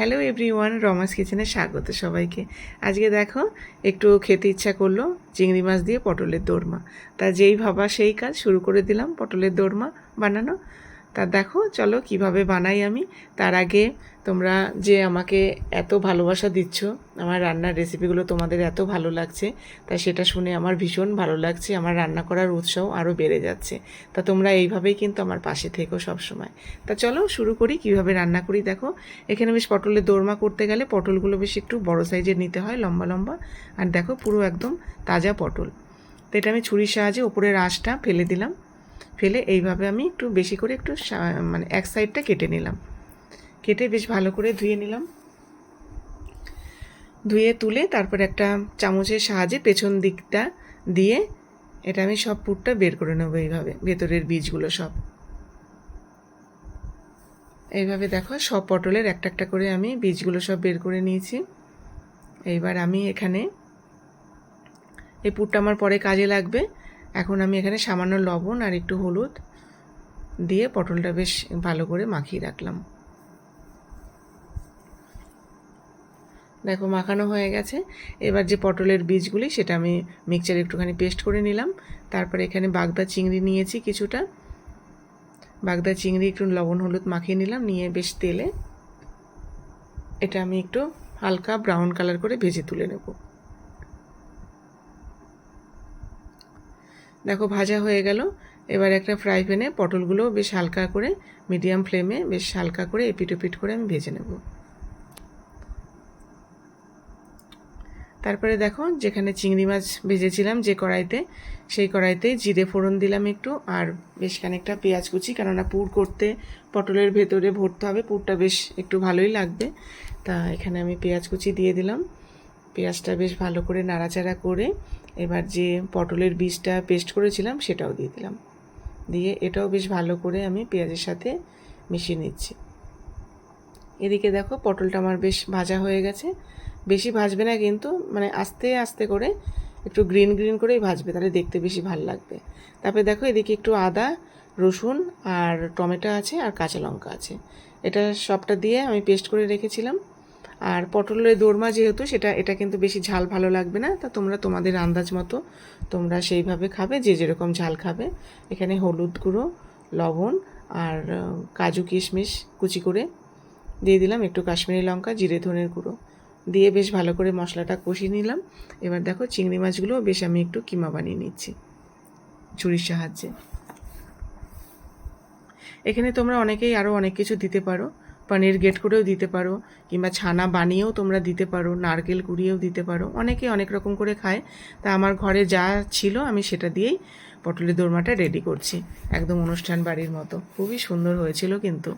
Hello everyone রমাস কিচেনে স্বাগত সবাইকে। আজকে দেখো, একটু খেতে ইচ্ছা করল, চিংড়ি মাছ দিয়ে পটলের দোরমা। তা যেই ভাবা সেই কাজ, শুরু করে দিলাম পটলের দোরমা বানানো। তা দেখো, চলো কীভাবে বানাই আমি। তার আগে তোমরা যে আমাকে এত ভালোবাসা দিচ্ছ, আমার রান্নার রেসিপিগুলো তোমাদের এত ভালো লাগছে, তা সেটা শুনে আমার ভীষণ ভালো লাগছে, আমার রান্না করার উৎসাহ আরও বেড়ে যাচ্ছে। তা তোমরা এইভাবেই কিন্তু আমার পাশে থেকো সবসময়। তা চলো শুরু করি, কীভাবে রান্না করি দেখো। এখানে বেশ পটলের দোরমা করতে গেলে পটলগুলো বেশ একটু বড় সাইজের নিতে হয়, লম্বা লম্বা। আর দেখো পুরো একদম তাজা পটল। তো এটা আমি ছুরির সাহায্যে ওপরের আঁশটা ফেলে দিলাম। ফেলে এইভাবে আমি একটু বেশি করে একটু মানে এক সাইডটা কেটে নিলাম। কেটে বেশ ভালো করে ধুয়ে নিলাম। ধুয়ে তুলে তারপর একটা চামচের সাহায্যে পেছন দিকটা দিয়ে এটা আমি সব পুরটা বের করে নেব এইভাবে, ভেতরের বীজগুলো সব। এইভাবে দেখো সব পটলের একটা একটা করে আমি বীজগুলো সব বের করে নিয়েছি। এইবার আমি এখানে, এই পুরটা আমার পরে কাজে লাগবে। এখন আমি এখানে সামান্য লবণ আর একটু হলুদ দিয়ে পটলটা বেশ ভালো করে মাখিয়ে রাখলাম। দেখো, মাখানো হয়ে গেছে। এবার যে পটলের বীজগুলি, সেটা আমি মিক্সচারে একটুখানি পেস্ট করে নিলাম। তারপরে এখানে বাগদা চিংড়ি নিয়েছি কিছুটা। বাগদা চিংড়ি একটু লবণ হলুদ মাখিয়ে নিলাম, নিয়ে বেশ তেলে। এটা আমি একটু হালকা ব্রাউন কালার করে ভেজে তুলে নেব। দেখো, ভাজা হয়ে গেল। এবার একটা ফ্রাই প্যানে পটলগুলো বেশ হালকা করে মিডিয়াম ফ্লেমে বেশ হালকা করে এপিট ওপিট করে আমি ভেজে নেব। তারপরে দেখো, যেখানে চিংড়ি মাছ ভেজেছিলাম যে কড়াইতে, সেই কড়াইতে জিরে ফোড়ন দিলাম একটু আর বেশ খানিকটা পেঁয়াজ কুচি, কেননা পুর করতে পটলের ভেতরে ভরতে হবে, পুরটা বেশ একটু ভালোই লাগবে। তা এখানে আমি পেঁয়াজ কুচি দিয়ে দিলাম। পেঁয়াজটা বেশ ভালো করে নাড়াচাড়া করে এবার যে পটলের বীজটা পেস্ট করেছিলাম সেটাও দিয়ে দিলাম। দিয়ে এটাও বেশ ভালো করে আমি পেঁয়াজের সাথে মিশিয়ে নিচ্ছি। এদিকে দেখো পটলটা আমার বেশ ভাজা হয়ে গেছে। বেশি ভাজবে না কিন্তু মানে আস্তে আস্তে করে একটু গ্রিন গ্রিন করেই ভাজবে, তাহলে দেখতে বেশি ভালো লাগবে। তারপরে দেখো এদিকে একটু আদা, রসুন আর টমেটো আছে আর কাঁচা লঙ্কা আছে। এটা সবটা দিয়ে আমি পেস্ট করে রেখেছিলাম। আর পটলের দোরমা যেহেতু, সেটা, এটা কিন্তু বেশি ঝাল ভালো লাগবে না। তা তোমরা তোমাদের আন্দাজ মতো তোমরা সেইভাবে খাবে, যে যেরকম ঝাল খাবে। এখানে হলুদ গুঁড়ো, লবণ আর কাজু কিশমিশ কুচি করে দিয়ে দিলাম। একটু কাশ্মীরি লঙ্কা, জিরে, ধনের গুঁড়ো দিয়ে বেশ ভালো করে মশলাটা কষিয়ে নিলাম। এবার দেখো চিংড়ি মাছগুলো বেশ আমি একটু কিমা বানিয়ে নিচ্ছি ছুরির সাহায্যে। এখানে তোমরা অনেকেই আরও অনেক কিছু দিতে পারো। পনির গেট করেও দিতে পারো, কিংবা ছানা বানিয়েও তোমরা দিতে পারো, নারকেল কুড়িয়েও দিতে পারো। অনেকে অনেক রকম করে খায়। তা আমার ঘরে যা ছিল আমি সেটা দিয়েই পটলের দোরমাটা রেডি করছি, একদম অনুষ্ঠান বাড়ির মতো। খুবই সুন্দর হয়েছিল কিন্তু।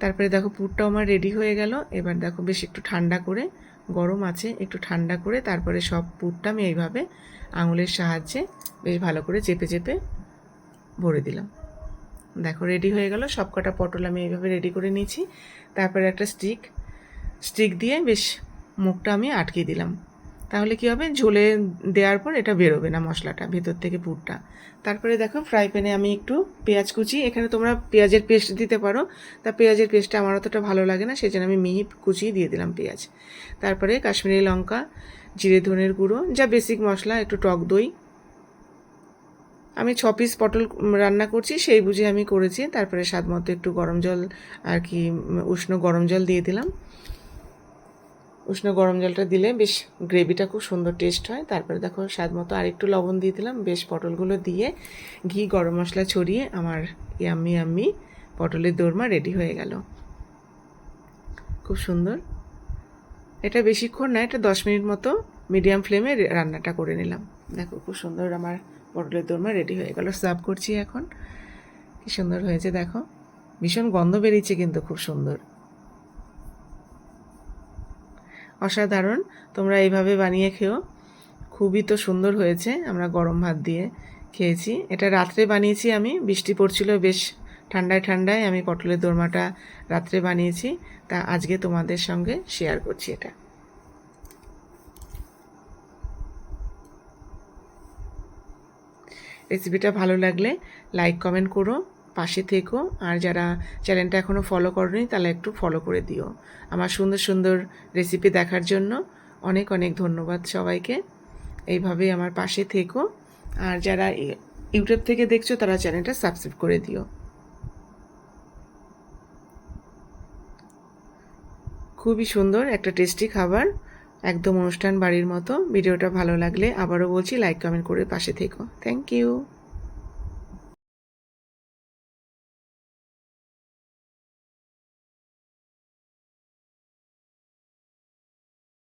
তারপরে দেখো পুরটাও আমার রেডি হয়ে গেল। এবার দেখো বেশ একটু ঠান্ডা করে, গরম আছে, একটু ঠান্ডা করে তারপরে সব পুরটা আমি এইভাবে আঙুলের সাহায্যে বেশ ভালো করে চেপে চেপে ভরে দিলাম। দেখো রেডি হয়ে গেল। সব কটা পটল আমি এইভাবে রেডি করে নিয়েছি। তারপরে একটা স্টিক স্টিক দিয়ে বেশ মুখটা আমি আটকে দিলাম। তাহলে কি হবে? ঝোলে দেওয়ার পর এটা বেরোবে না মশলাটা, ভেতর থেকে পুরটা। তারপরে দেখো ফ্রাই প্যানে আমি একটু পেঁয়াজ কুচি। এখানে তোমরা পেঁয়াজের পেস্ট দিতে পারো। তা পেঁয়াজের পেস্টটা আমার অতটা ভালো লাগে না সেই জন্য আমি মিহি কুচি দিয়ে দিলাম পেঁয়াজ। তারপরে কাশ্মীরি লঙ্কা, জিরে ধনের গুঁড়ো, যা বেসিক মশলা, একটু টক দই। আমি ছ পিস পটল রান্না করছি, সেই বুঝে আমি করেছি। তারপরে স্বাদ মতো একটু গরম জল আর কি উষ্ণ গরম জল দিয়ে দিলাম। উষ্ণ গরম জলটা দিলে বেশ গ্রেভিটা খুব সুন্দর টেস্ট হয়। তারপরে দেখো স্বাদ মতো আর একটু লবণ দিয়ে দিলাম। বেশ পটলগুলো দিয়ে ঘি, গরম মশলা ছড়িয়ে আমার ইয়াম্মি ইয়াম্মি পটলের দোরমা রেডি হয়ে গেল। খুব সুন্দর। এটা বেশিক্ষণ না, এটা দশ মিনিট মতো মিডিয়াম ফ্লেমে রান্নাটা করে নিলাম। দেখো, খুব সুন্দর আমার পটলের দোরমা রেডি হয়ে গেল। সার্ভ করছি এখন। কি সুন্দর হয়েছে, দেখো। ভীষণ গন্ধ বেরিয়েছে, কিন্তু খুব সুন্দর। অসাধারণ। তোমরা এইভাবে বানিয়ে খেও। খুবই তো সুন্দর হয়েছে। আমরা গরম ভাত দিয়ে খেয়েছি। এটা রাত্রে বানিয়েছি আমি। বৃষ্টি পড়ছিল, বেশ ঠান্ডায় ঠান্ডায় আমি পটলের দোরমাটা রাত্রে বানিয়েছি। তা আজকে তোমাদের সঙ্গে শেয়ার করছি এটা। রেসিপিটা ভালো লাগলে লাইক, কমেন্ট করো, পাশে থেকো। আর যারা চ্যানেলটা এখনও ফলো করনি, তাহলে একটু ফলো করে দিও। আমার সুন্দর সুন্দর রেসিপি দেখার জন্য অনেক অনেক ধন্যবাদ সবাইকে। এইভাবেই আমার পাশে থেকো। আর যারা ইউটিউব থেকে দেখছ, তারা চ্যানেলটা সাবস্ক্রাইব করে দিও। খুবই সুন্দর, একটা টেস্টি খাবার। একদম অনুষ্ঠান বাড়ির মতো। ভিডিওটা ভালো লাগলে আবারও বলছি লাইক কমেন্ট করে পাশে থেকো। Thank you